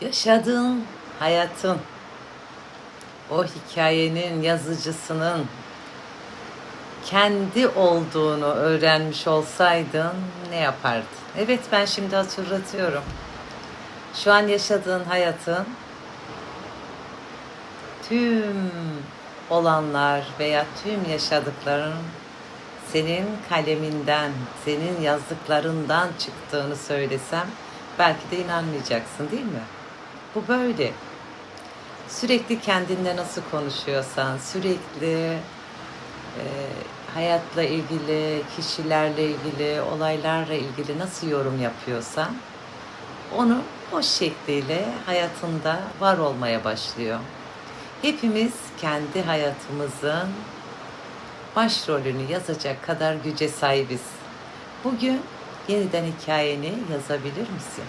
yaşadığın hayatın, o hikayenin yazıcısının kendi olduğunu öğrenmiş olsaydın ne yapardın? Evet ben şimdi hatırlatıyorum. Şu an yaşadığın hayatın tüm olanlar veya tüm yaşadıkların senin kaleminden, senin yazdıklarından çıktığını söylesem belki de inanmayacaksın değil mi? Bu böyle. Sürekli kendinle nasıl konuşuyorsan, sürekli e, hayatla ilgili, kişilerle ilgili, olaylarla ilgili nasıl yorum yapıyorsan onu o şekliyle hayatında var olmaya başlıyor. Hepimiz kendi hayatımızın başrolünü yazacak kadar güce sahibiz. Bugün yeniden hikayeni yazabilir misin?